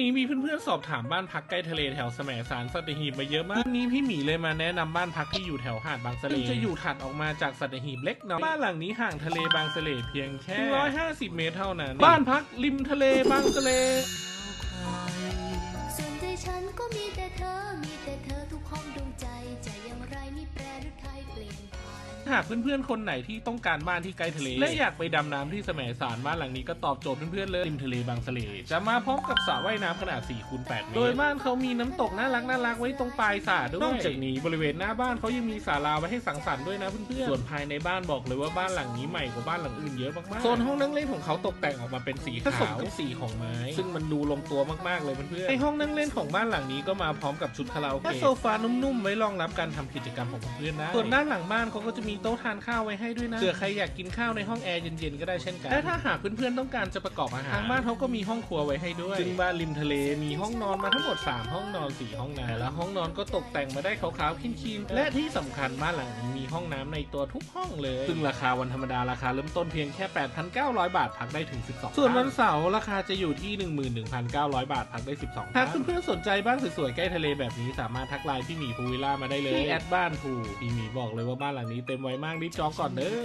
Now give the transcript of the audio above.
นี้มีเพื่อนๆสอบถามบ้านพักใกล้ทะเลแถวแสมสารสัตหีบมาเยอะมากวันนี้พี่หมีเลยมาแนะนำบ้านพักที่อยู่แถวหาดบางสะเลซึ่งจะอยู่ถัดออกมาจากสัตหีบเล็กน้อยบ้านหลังนี้ห่างทะเลบางสะเลเพียงแค่150 เมตรเท่านั้น บ้านพักริมทะเลบางสะเลส่วนใจฉันก็มีแต่เธอมีแต่เธอทุกห้องดวงใจ หากเพื่อนๆคนไหนที่ต้องการบ้านที่ใกล้ทะเล และอยากไปดำน้ำที่แสมสารบ้านหลังนี้ก็ตอบโจทย์เพื่อนๆเลยริมทะเลบางสะเลจะมาพร้อมกับสระว่ายน้ำขนาด4คูณ8เมตรโดยบ้านเขามีน้ำตกน่ารักน่ารักๆไว้ตรงปลายสระด้วยนอกจากนี้บริเวณหน้าบ้านเขายังมีศาลาไว้ให้สังสรรค์ด้วยนะเพื่อนๆส่วนภายในบ้านบอกเลยว่าบ้านหลังนี้ใหม่กว่าบ้านหลังอื่นเยอะมากๆโซนห้องนั่งเล่นของเขาตกแต่งออกมาเป็นสีขาวผสมกับสีของไม้ ซึ่งมันดูลงตัวมากๆเลยเพื่อนๆในห้องนั่งเล่นของบ้านหลังนี้ก็มาพร้อมกับชุดคาราโอเกะและโซฟานุ่มๆไว้รองรับการทำกิจกรรมของเพื่อนๆได้ส่วนด้านหลังบ้านเขาก็จะมีโต๊ะทานข้าวไว้ให้ด้วยนะเผื่อใครอยากกินข้าวในห้องแอร์เย็นๆก็ได้เช่นกันและถ้าหากเพื่อนๆต้องการจะประกอบอาหารทางบ้านเขาก็มีห้องครัวไว้ให้ด้วยซึ่งบ้านริมทะเลมีห้องนอนมาทั้งหมด 3 ห้องนอน 4 ห้องน้ำแต่ละห้องนอนก็ตกแต่งมาได้ขาวๆคลีนๆและที่สำคัญบ้านหลังนี้มีห้องน้ำในตัวทุกห้องเลย ซึ่งราคาวันธรรมดาราคาเริ่มต้นเพียงแค่ 8,900 บาทพักได้ถึง 12 ส่วนวันเสาร์ราคาจะอยู่ที่ 11,900 บาทพักได้ 12ถ้าเพื่อนๆสนใจบ้านสวยๆใกล้ทะเลแบบนี้สามารถทักไลน์พี่หมีภูวิลล่ามาได้เลยที่แอดบ้านภูพี่หมีบอกเลยว่าบ้านหลังนี้เต็มไวมากรีบจองก่อนเด้อ